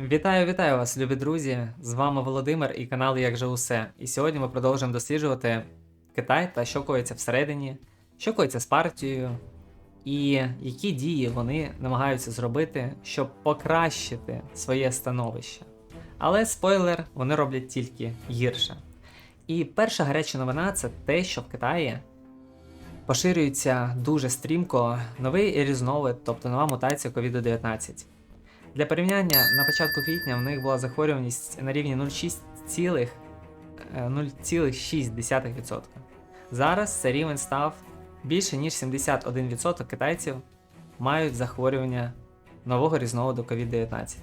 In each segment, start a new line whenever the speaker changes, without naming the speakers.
Вітаю, вітаю вас, любі друзі! З вами Володимир і канал Як же усе. І сьогодні ми продовжуємо досліджувати Китай та що коїться всередині, що коїться з партією, і які дії вони намагаються зробити, щоб покращити своє становище. Але спойлер, вони роблять тільки гірше. І перша гаряча новина це те, що в Китаї поширюється дуже стрімко новий різновид, тобто нова мутація COVID-19. Для порівняння, на початку квітня в них була захворюваність на рівні 0,6 е, 0,6%. Зараз цей рівень став більше ніж 71% китайців мають захворювання нового різновиду COVID-19.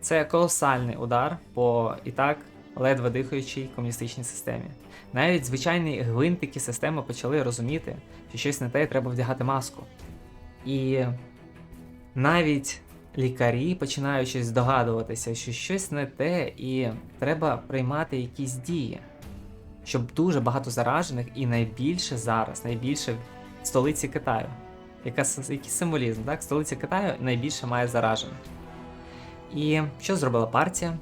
Це колосальний удар по і так ледве дихаючій комуністичній системі. Навіть звичайні гвинтики системи почали розуміти, що щось не те треба вдягати маску. І навіть лікарі починають щось здогадуватися, що щось не те, і треба приймати якісь дії, щоб дуже багато заражених і найбільше зараз, найбільше в столиці Китаю. Яка, який символізм, так? Столиця Китаю найбільше має заражених. І що зробила партія?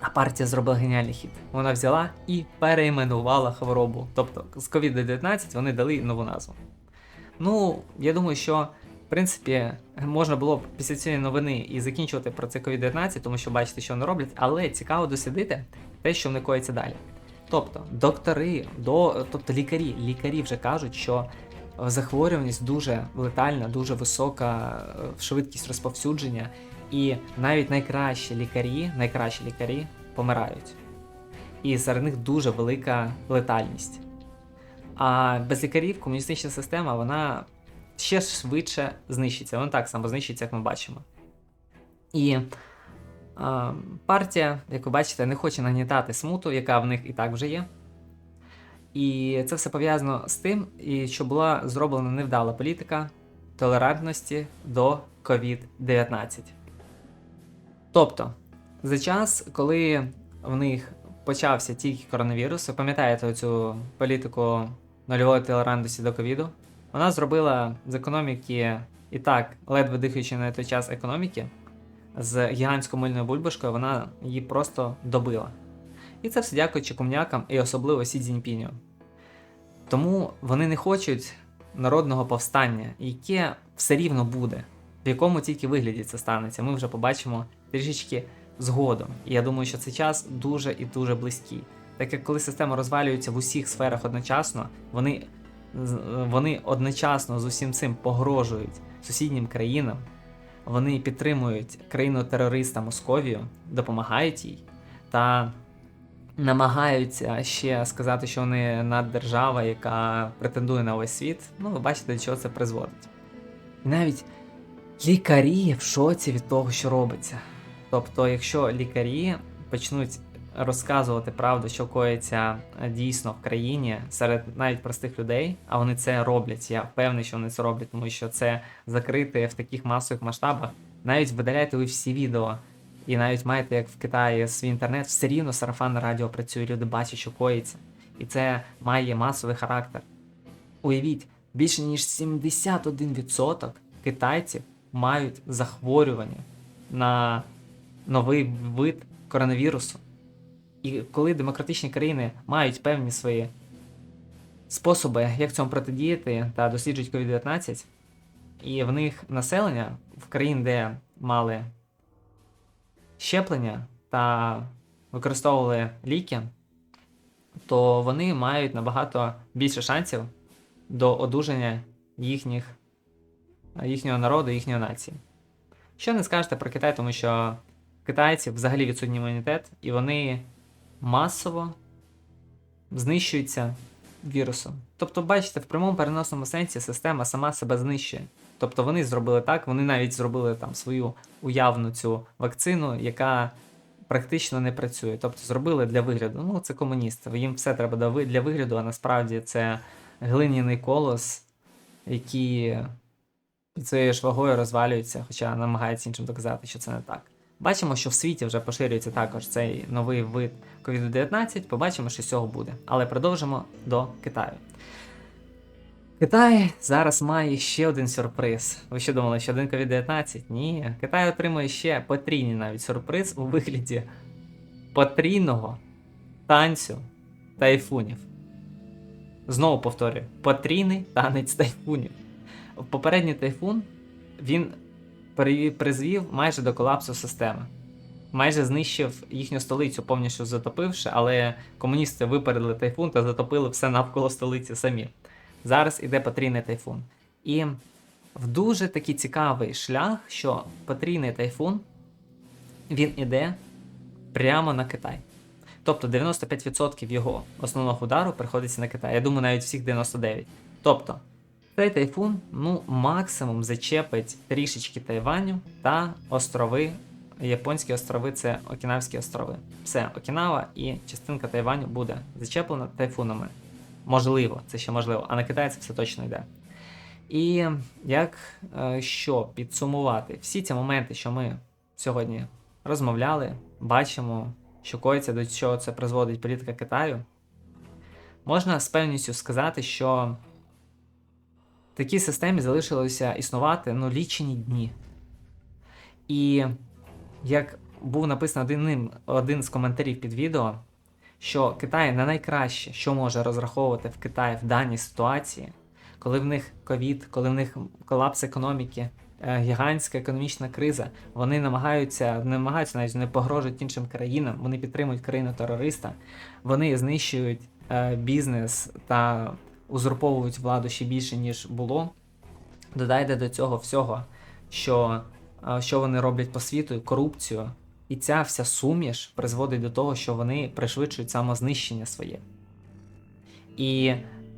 А партія зробила геніальний хід. Вона взяла і перейменувала хворобу. Тобто з COVID-19 вони дали нову назву. Ну, я думаю, що принципі можна було б після цієї новини і закінчувати про це COVID-19, тому що бачите, що вони роблять, але цікаво дослідити те, що вони коїться далі. Тобто, доктори, до, тобто лікарі, лікарі вже кажуть, що захворюваність дуже летальна, дуже висока е, швидкість розповсюдження, і навіть найкращі лікарі, найкращі лікарі помирають. І серед них дуже велика летальність. А без лікарів комуністична система вона ще швидше знищиться. Вона так само знищиться, як ми бачимо. І а, партія, як ви бачите, не хоче нагнітати смуту, яка в них і так вже є. І це все пов'язано з тим, і що була зроблена невдала політика толерантності до COVID-19. Тобто, за час, коли в них почався тільки коронавірус, ви пам'ятаєте цю політику нульової толерантності до ковіду, вона зробила з економіки і так, ледве дихаючи на той час економіки, з гігантською мильною бульбашкою, вона її просто добила. І це все дякуючи комунякам і особливо Сі Цзіньпіню. Тому вони не хочуть народного повстання, яке все рівно буде, в якому тільки вигляді це станеться. Ми вже побачимо трішечки згодом. І я думаю, що цей час дуже і дуже близький. Так як коли система розвалюється в усіх сферах одночасно, вони, вони одночасно з усім цим погрожують сусіднім країнам, вони підтримують країну терориста Московію, допомагають їй та намагаються ще сказати, що вони наддержава, яка претендує на весь світ. Ну, ви бачите, до чого це призводить. І навіть лікарі в шоці від того, що робиться. Тобто, якщо лікарі почнуть розказувати правду, що коїться е, дійсно в країні серед навіть простих людей, а вони це роблять. Я впевнений, що вони це роблять, тому що це закрите в таких масових масштабах. Навіть видаляйте ви всі відео, і навіть маєте, як в Китаї, свій інтернет, все рівно сарафанне радіо працює, люди бачать, що коїться. І це має масовий характер. Уявіть, більше ніж 71% китайців мають захворювання на новий вид коронавірусу. І коли демократичні країни мають певні свої способи, як цьому протидіяти та досліджують COVID-19, і в них населення в країн, де мали щеплення та використовували ліки, то вони мають набагато більше шансів до одужання їхніх, їхнього народу, їхньої нації. Що не скажете про Китай, тому що китайці взагалі відсутній імунітет, і вони масово знищуються вірусом. Тобто, бачите, в прямому переносному сенсі система сама себе знищує. Тобто вони зробили так, вони навіть зробили там свою уявну цю вакцину, яка практично не працює. Тобто зробили для вигляду. Ну, це комуністи. Їм все треба для вигляду, а насправді це глиняний колос, який під ж вагою розвалюється, хоча намагається іншим доказати, що це не так. Бачимо, що в світі вже поширюється також цей новий вид COVID-19. Побачимо, що з цього буде. Але продовжимо до Китаю. Китай зараз має ще один сюрприз. Ви що думали, що один COVID-19? Ні. Китай отримує ще потрійний навіть сюрприз у вигляді потрійного танцю тайфунів. Знову повторюю: потрійний танець тайфунів. Попередній тайфун він призвів майже до колапсу системи. Майже знищив їхню столицю, повністю затопивши, але комуністи випередили тайфун та затопили все навколо столиці самі. Зараз іде потрійний тайфун. І в дуже такий цікавий шлях, що потрійний тайфун він іде прямо на Китай. Тобто 95% його основного удару приходиться на Китай. Я думаю, навіть всіх 99%. Тобто, цей тайфун ну, максимум зачепить трішечки Тайваню та острови. Японські острови це Окінавські острови. Все, Окінава і частинка Тайваню буде зачеплена тайфунами. Можливо, це ще можливо, а на Китай це все точно йде. І як е, що підсумувати всі ці моменти, що ми сьогодні розмовляли, бачимо, що коїться, до чого це призводить політика Китаю, можна з певністю сказати, що такій системі залишилося існувати ну, лічені дні. І як був написано один, один з коментарів під відео, що Китай не найкраще, що може розраховувати в Китаї в даній ситуації, коли в них ковід, коли в них колапс економіки, е, гігантська економічна криза, вони намагаються, намагаються навіть не погрожують іншим країнам, вони підтримують країну терориста, вони знищують е, бізнес та узурповують владу ще більше, ніж було. Додайте до цього всього, що, е, що вони роблять по світу, корупцію. І ця вся суміш призводить до того, що вони пришвидшують самознищення своє. І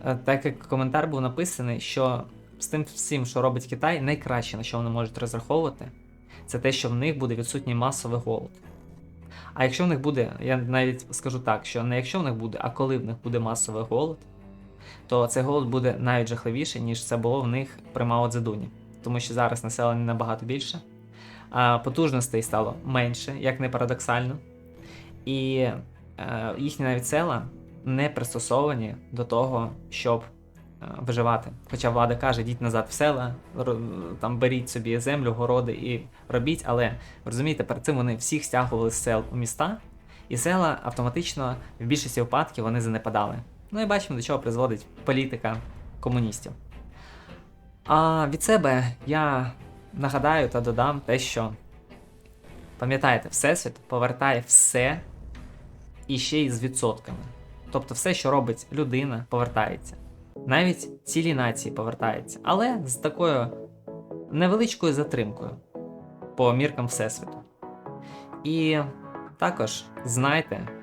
е, так як коментар був написаний, що з тим всім, що робить Китай, найкраще, на що вони можуть розраховувати, це те, що в них буде відсутній масовий голод. А якщо в них буде, я навіть скажу так, що не якщо в них буде, а коли в них буде масовий голод, то цей голод буде навіть жахливіший, ніж це було в них при Мао Цзедуні. Тому що зараз населення набагато більше, а потужностей стало менше, як не парадоксально. І е, їхні навіть села не пристосовані до того, щоб е, виживати. Хоча влада каже, йдіть назад в села, там беріть собі землю, городи і робіть. Але розумієте, перед цим вони всіх стягували з сел у міста, і села автоматично в більшості випадків вони занепадали. Ну і бачимо, до чого призводить політика комуністів. А від себе я нагадаю та додам те, що пам'ятаєте, Всесвіт повертає все і ще й з відсотками. Тобто все, що робить людина, повертається. Навіть цілі нації повертаються, але з такою невеличкою затримкою по міркам Всесвіту. І також знайте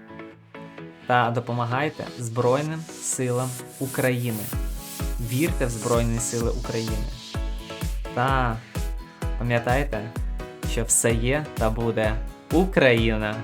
та допомагайте Збройним силам України. Вірте в Збройні Сили України. Та пам'ятайте, що все є та буде Україна!